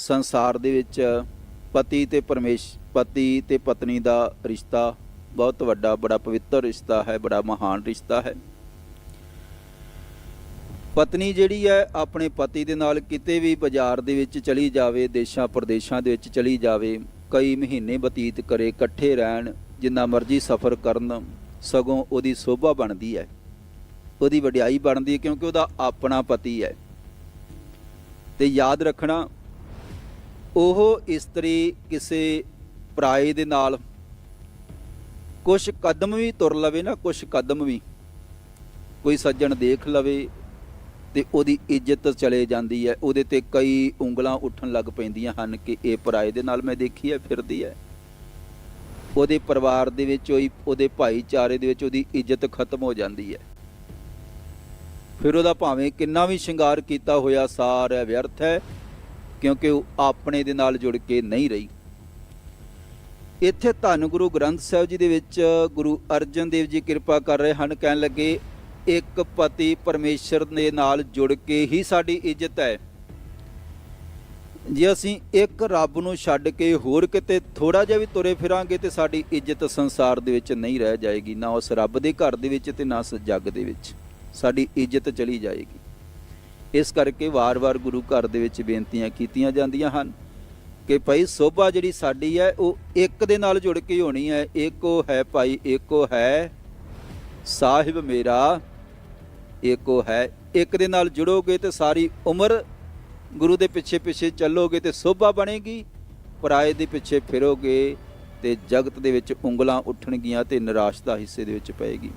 ਸੰਸਾਰ ਦੇ ਵਿੱਚ ਪਤੀ ਤੇ ਪਰਮੇਸ਼, ਪਤੀ ਤੇ ਪਤਨੀ ਦਾ ਰਿਸ਼ਤਾ ਬਹੁਤ ਵੱਡਾ, ਬੜਾ ਪਵਿੱਤਰ ਰਿਸ਼ਤਾ ਹੈ, ਬੜਾ ਮਹਾਨ ਰਿਸ਼ਤਾ ਹੈ। ਪਤਨੀ ਜਿਹੜੀ ਹੈ, ਆਪਣੇ ਪਤੀ ਦੇ ਨਾਲ ਕਿਤੇ ਵੀ ਬਾਜ਼ਾਰ ਦੇ ਵਿੱਚ ਚਲੀ ਜਾਵੇ, ਦੇਸ਼ਾਂ ਪ੍ਰਦੇਸ਼ਾਂ ਦੇ ਵਿੱਚ ਚਲੀ ਜਾਵੇ, ਕਈ ਮਹੀਨੇ ਬਤੀਤ ਕਰੇ, ਇਕੱਠੇ ਰਹਿਣ, ਜਿੰਨਾ ਮਰਜ਼ੀ ਸਫ਼ਰ ਕਰਨ, ਸਗੋਂ ਉਹਦੀ ਸੋਭਾ ਬਣਦੀ ਹੈ। ਉਹਦੀ ਵਡਿਆਈ ਬਣਦੀ ਹੈ ਕਿਉਂਕਿ ਉਹਦਾ ਆਪਣਾ ਪਤੀ ਹੈ। ਤੇ ਯਾਦ ਰੱਖਣਾ ਉਹ ਇਸਤਰੀ ਕਿਸੇ ਪਰਾਏ ਦੇ ਨਾਲ ਕੁਝ ਕਦਮ ਵੀ ਤੁਰ ਲਵੇ ਨਾ ਕੁਝ ਕਦਮ ਵੀ। ਕੋਈ ਸੱਜਣ ਦੇਖ ਲਵੇ ਤੇ ਉਹਦੀ ਇੱਜ਼ਤ ਚਲੇ ਜਾਂਦੀ ਹੈ। ਉਹਦੇ ਤੇ ਕਈ ਉਂਗਲਾਂ ਉੱਠਣ ਲੱਗ ਪੈਂਦੀਆਂ ਹਨ ਕਿ ਇਹ ਪਰਾਏ ਦੇ ਨਾਲ ਮੈਂ ਦੇਖੀ ਹੈ, ਫਿਰਦੀ ਹੈ। ਉਹਦੇ ਪਰਿਵਾਰ ਦੇ ਵਿੱਚ ਹੋਈ ਉਹਦੇ ਭਾਈਚਾਰੇ ਦੇ ਵਿੱਚ ਉਹਦੀ ਇੱਜ਼ਤ ਖਤਮ ਹੋ ਜਾਂਦੀ ਹੈ। ਫਿਰ ਉਹਦਾ ਭਾਵੇਂ ਕਿੰਨਾ ਵੀ ਸ਼ਿੰਗਾਰ ਕੀਤਾ ਹੋਇਆ ਸਾਰਾ ਵਿਅਰਥ ਹੈ ਕਿਉਂਕਿ ਉਹ ਆਪਣੇ ਦੇ ਨਾਲ ਜੁੜ ਕੇ ਨਹੀਂ ਰਹੀ। ਇੱਥੇ ਧੰਨ ਗੁਰੂ ਗ੍ਰੰਥ ਸਾਹਿਬ ਜੀ ਦੇ ਵਿੱਚ ਗੁਰੂ ਅਰਜਨ ਦੇਵ ਜੀ ਕਿਰਪਾ ਕਰ ਰਹੇ ਹਨ, ਕਹਿਣ ਲੱਗੇ, ਇੱਕ ਪਤੀ ਪਰਮੇਸ਼ਰ ਦੇ ਨਾਲ ਜੁੜ ਕੇ ਹੀ ਸਾਡੀ ਇੱਜ਼ਤ ਹੈ। ਜੇ ਅਸੀਂ ਇੱਕ ਰੱਬ ਨੂੰ ਛੱਡ ਕੇ ਹੋਰ ਕਿਤੇ ਥੋੜਾ ਜਿਹਾ ਵੀ ਤੁਰੇ ਫਿਰਾਂਗੇ ਤੇ ਸਾਡੀ ਇੱਜ਼ਤ ਸੰਸਾਰ ਦੇ ਵਿੱਚ ਨਹੀਂ ਰਹਿ ਜਾਏਗੀ, ਨਾ ਉਸ ਰੱਬ ਦੇ ਘਰ ਦੇ ਵਿੱਚ ਤੇ ਨਾ ਉਸ ਜੱਗ ਦੇ ਵਿੱਚ। ਸਾਡੀ ਇੱਜ਼ਤ ਚਲੀ ਜਾਏਗੀ। ਇਸ ਕਰਕੇ ਵਾਰ-ਵਾਰ ਗੁਰੂ ਘਰ ਦੇ ਵਿੱਚ ਬੇਨਤੀਆਂ ਕੀਤੀਆਂ ਜਾਂਦੀਆਂ ਹਨ ਕਿ ਭਾਈ ਸੋਭਾ ਜਿਹੜੀ ਸਾਡੀ ਹੈ, ਉਹ ਇੱਕ ਦੇ ਨਾਲ ਜੁੜ ਕੇ ਹੋਣੀ ਹੈ। ਏਕੋ ਹੈ ਭਾਈ ਏਕੋ ਹੈ ਸਾਹਿਬ ਮੇਰਾ ਏਕੋ ਹੈ। ਇੱਕ ਦੇ ਨਾਲ ਜੁੜੋਗੇ ਤੇ ਸਾਰੀ ਉਮਰ ਗੁਰੂ ਦੇ ਪਿੱਛੇ ਪਿੱਛੇ ਚੱਲੋਗੇ ਤੇ ਸੋਭਾ ਬਣੇਗੀ। ਪਰਾਏ ਦੇ ਪਿੱਛੇ ਫਿਰੋਗੇ ਤੇ ਜਗਤ ਦੇ ਵਿੱਚ ਉਂਗਲਾਂ ਉੱਠਣਗੀਆਂ ਤੇ ਨਿਰਾਸ਼ਤਾ ਹਿੱਸੇ ਦੇ ਵਿੱਚ ਪਏਗੀ।